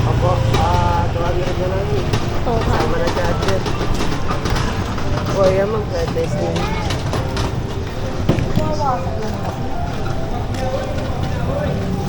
tortilla, magkano yan? Opo, ah, 200 na lang yun. Ito, Sama na charger. O, yan ma'am, fried rice na yun. may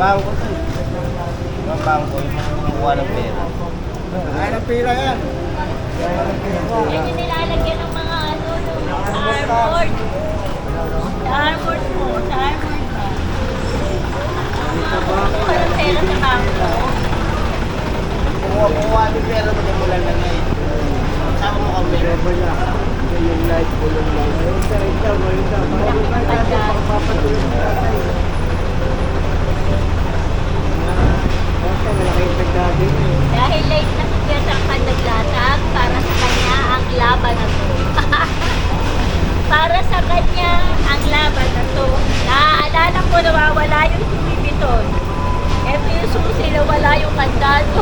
Bangko to. Ang bangko, yung mga kukuha ng pera. Ay, ng pera yan. Yan yung nilalagyan ng mga ano, no, armored. Sa armored po, sa armored ba? Kuha ng pera sa bangko. Kukuha ng pera mo mula na ngayon. Sama mo kami. Never na. Yung light ko lang. Ayun ayun ka, ayun. Ayun ka, ayun. Papatuloy mo tatay. Basta malaki yung pagdagin eh. Dahil late na si Kuya ang naglatag, para sa kanya ang laban na to. para sa kanya ang laban na to. Naaalala ko nawawala yung sumibiton. Ito yung susi na wala yung kandado.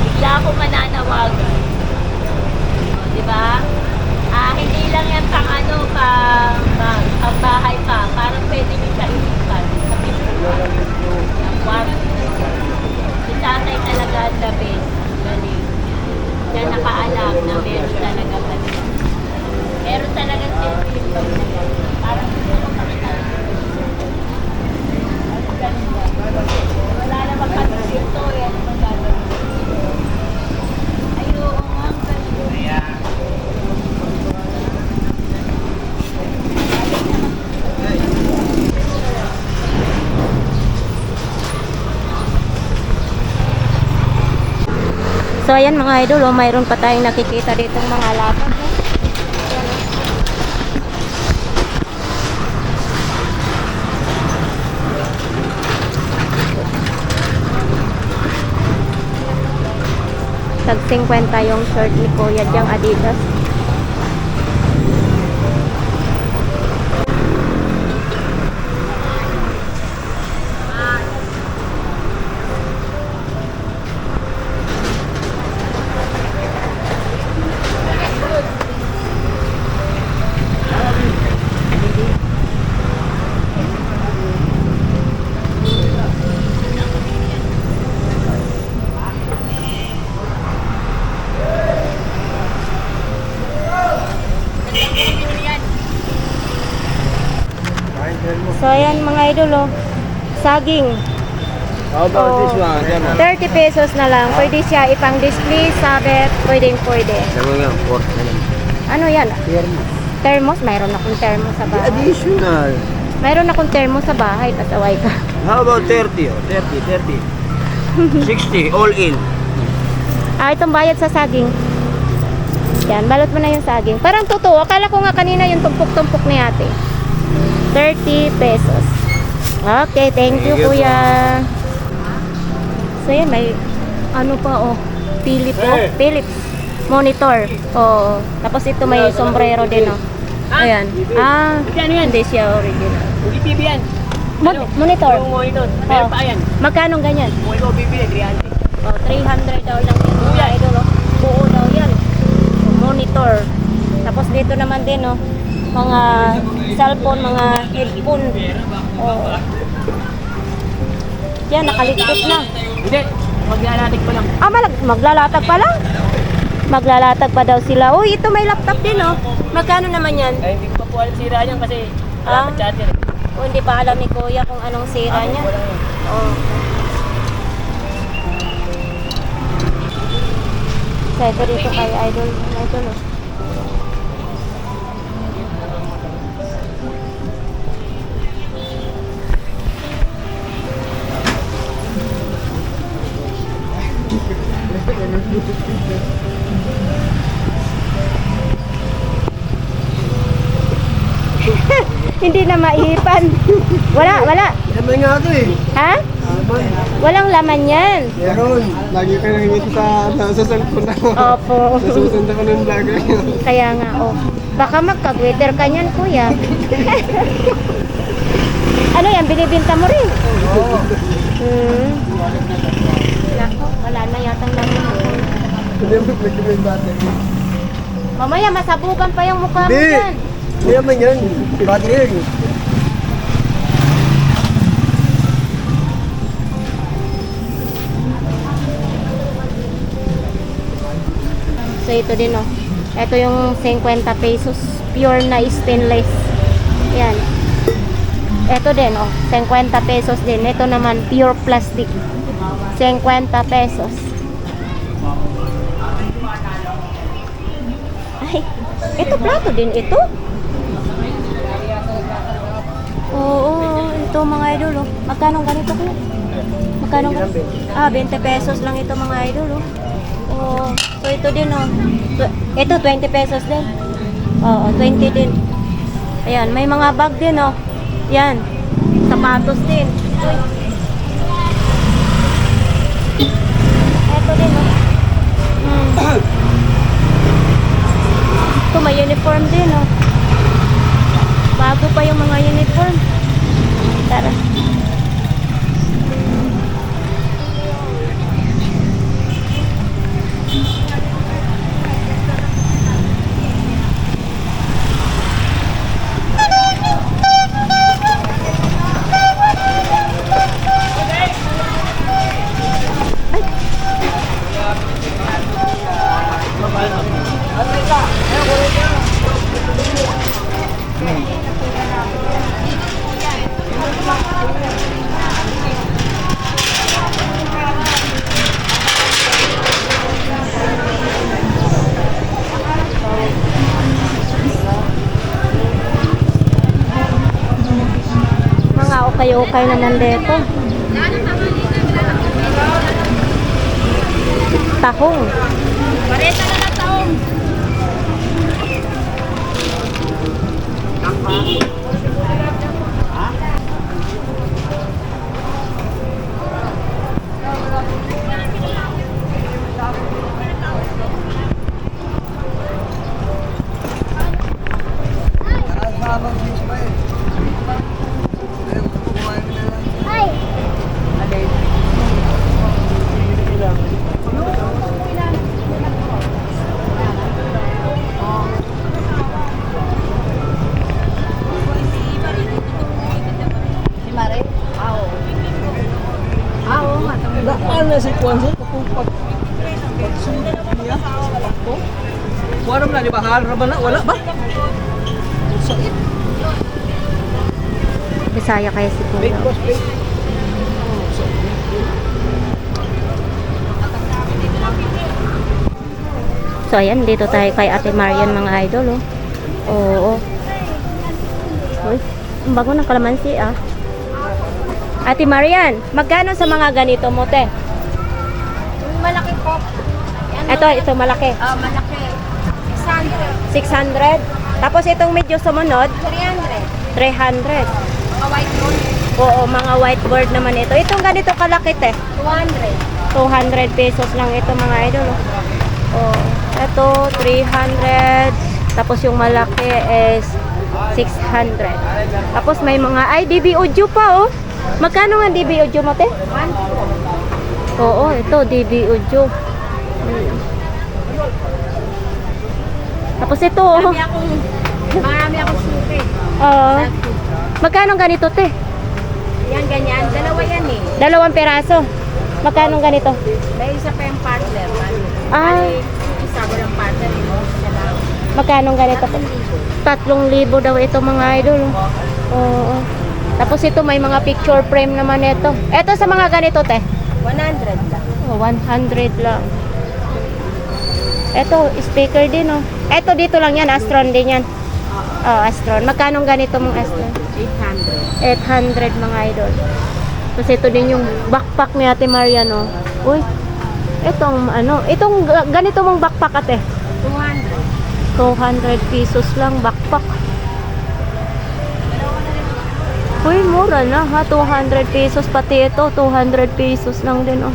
Bigla ako mananawagan. O, Di ba? Ah, hindi lang yan pang ano, pang, pang, pang bahay pa. Parang pwede nyo siya ilipat sa pintuan ng kwarto. Si tatay talaga ang the best. Galing. Siya nakaalam na meron talaga ganun. Meron talaga silpin pag na yan. Parang gusto ko pakita. Ang ganda. Wala namang pansin to. Yan ang gagawin. Ay, oo nga. ang ganda. So ayan mga idol, oh, mayroon pa tayong nakikita dito mga laban. oh. Tag 50 yung shirt ni Kuya diyang Adidas. So ayan mga idol, oh. saging. How about Oh. this one? Yan ah. 30 pesos na lang. Pwede siya ipang display, sabit, pwedeng pwede. Pork na lang. Ano yan? Thermos. Thermos? Mayroon akong thermos sa bahay. Additional. Mayroon akong thermos sa bahay, pasaway ka. How about 30? Oh? 30, 30. 60, all in. Ah, itong bayad sa saging. Yan, balot mo na yung saging. Parang totoo. Akala ko nga kanina yung tumpok-tumpok ni ate. 30 pesos. Okay, thank you, Thank you kuya. So yan, may ano pa oh. Philip oh. Eh. Philips monitor. Oo. Tapos ito may sombrero din oh. Ayan. Ah, hindi siya original. Hindi TV yan. Monitor. Yung monitor. Oh. Meron pa yan. Magkano ganyan? Kung ikaw bibili, 300. Oh, 300 daw lang yan. Mga idol, oh. Buo daw yan. Monitor. Tapos dito naman din, oh, mga cellphone, mga headphone. Oo. Yan, nakaligpit na. Hindi, maglalatik pa lang. Ah, malag maglalatag pa lang? Maglalatag pa daw sila. Uy, ito may laptop din, oh. Magkano naman yan? Ay, hindi ko pa po alam sira yan kasi Ah? wala pa charger. eh. O, hindi pa alam ni Kuya kung anong sira Ah, niya. Oh. So, ito dito kay Idol. Idol, oh. Hindi na maihipan. wala, wala. Yaman nga ito eh. Ha? Yaman. Walang laman yan. Meron. Lagi ka nangingiti sa, sa cellphone na. Opo. Nasusunod ako ng vlogger. Kaya nga, oh. Baka magkag-weather ka niyan, kuya. ano yan, binibinta mo rin? Oo. Hmm. Nako, wala na yatang laman ako. Hindi mo battery. Mamaya, masabugan pa yung mukha mo Hindi. Yaman yan. Battery yun. So, ito din, oh. Ito yung 50 pesos. Pure na stainless. Yan. Ito din, oh. 50 pesos din. Ito naman, pure plastic. 50 pesos. Ay, ito plato din ito. Oo, ito mga idol, oh. Magkano ganito ko? Magkano? Ah, 20 pesos lang ito mga idol, oh. Oo. So ito din, oh. Ito 20 pesos din. Oo, 20 din. Ayan, may mga bag din, oh. Yan. Sapatos din. Ito din, oh. Hmm. Ito, may uniform din, oh. Bago pa yung mga uniform. Tara. Mga ukay-ukay naman dito. Tahong. Pareta na lang tahong. Si Wala na, di ba? Harap na, wala ba? Sa it. Bisaya kaya si Big Kuya. boss, big. So ayan, dito tayo kay Ate Marian mga idol oh. Oo. Uy, ang bago ng kalamansi ah. Ate Marian, magkano sa mga ganito mo te? Malaki po. Ito, ito malaki. Ah, malaki. 600. 600. Tapos itong medyo sumunod, 300. 300. Mga white gold. Oo, mga whiteboard naman ito. Itong ganito kalaki te. 200. 200 pesos lang ito mga idol. Oh. Ito 300. Tapos yung malaki is 600. Tapos may mga ay DB Audio pa oh. Magkano nga DB Audio mo te? 1 Oo, ito DB Audio. Hmm. Tapos ito oh. Kami akong Marami akong suki. Oo. Magkano ganito, te? Yan, ganyan. Dalawa yan eh. Dalawang peraso. Magkano ganito? May isa pa yung partner. Bali, Ah. bali, isa walang partner. Yung isa lang. Magkano ganito po? Tatlong libo daw ito mga idol. Oo. Tapos ito may mga picture frame naman ito. Ito sa mga ganito, te. 100 lang. Oh, 100 lang. Ito, speaker din, oh. Ito, dito lang yan. Astron din yan. Oh, Astron. Magkano ganito mong Astron? 800. 800 mga idol. Tapos ito din yung backpack ni Ate Maria, no? Uy, itong ano, itong ga- ganito mong backpack ate. 200. 200 pesos lang backpack. Uy, mura na ha. 200 pesos. Pati ito, 200 pesos lang din, oh.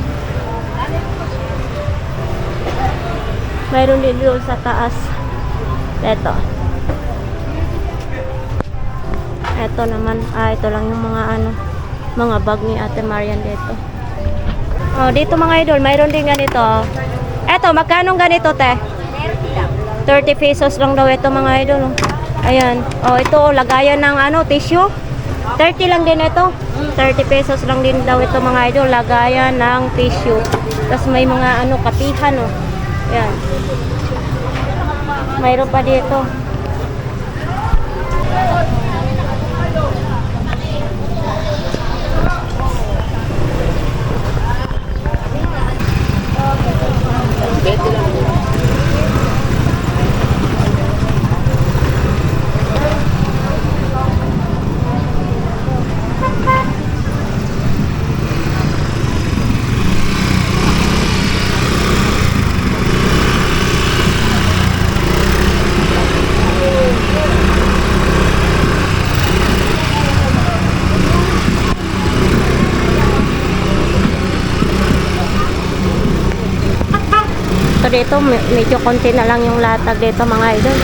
Mayroon din doon sa taas. Ito. Ito naman. Ah, ito lang yung mga ano, mga bag ni Ate Marian dito. Oh, dito mga idol, mayroon din ganito. Eto, magkano ganito, te? 30 lang. 30 pesos lang daw ito mga idol. Ayan. Oh, ito lagayan ng ano, tissue. 30 lang din ito. 30 pesos lang din daw ito mga idol, lagayan ng tissue. Tapos may mga ano, kapihan oh. Ayan. Mayroon pa dito. So dito, me- medyo konti na lang yung latag dito mga idol.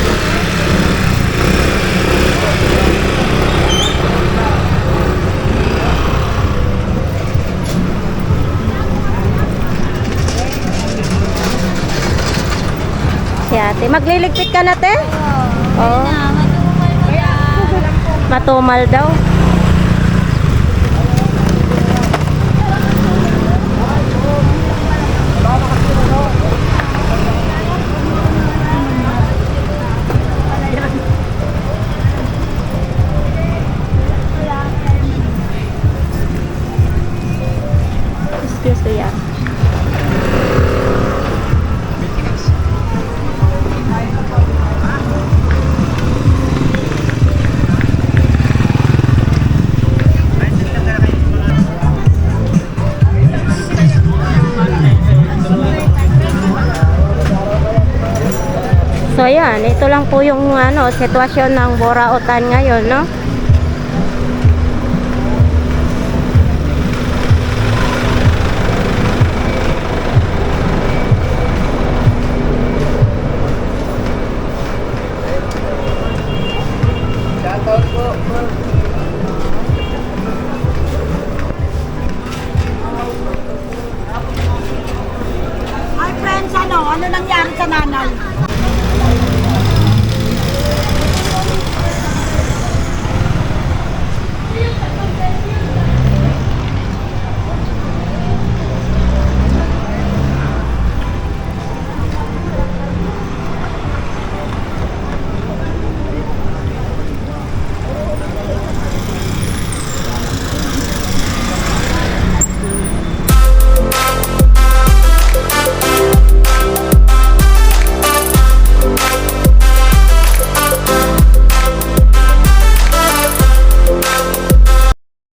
Si ate, magliligpit ka na te? Oo. Matumal daw. Me, yeah. So yan, ito lang po yung ano, sitwasyon ng Borautan ngayon, no?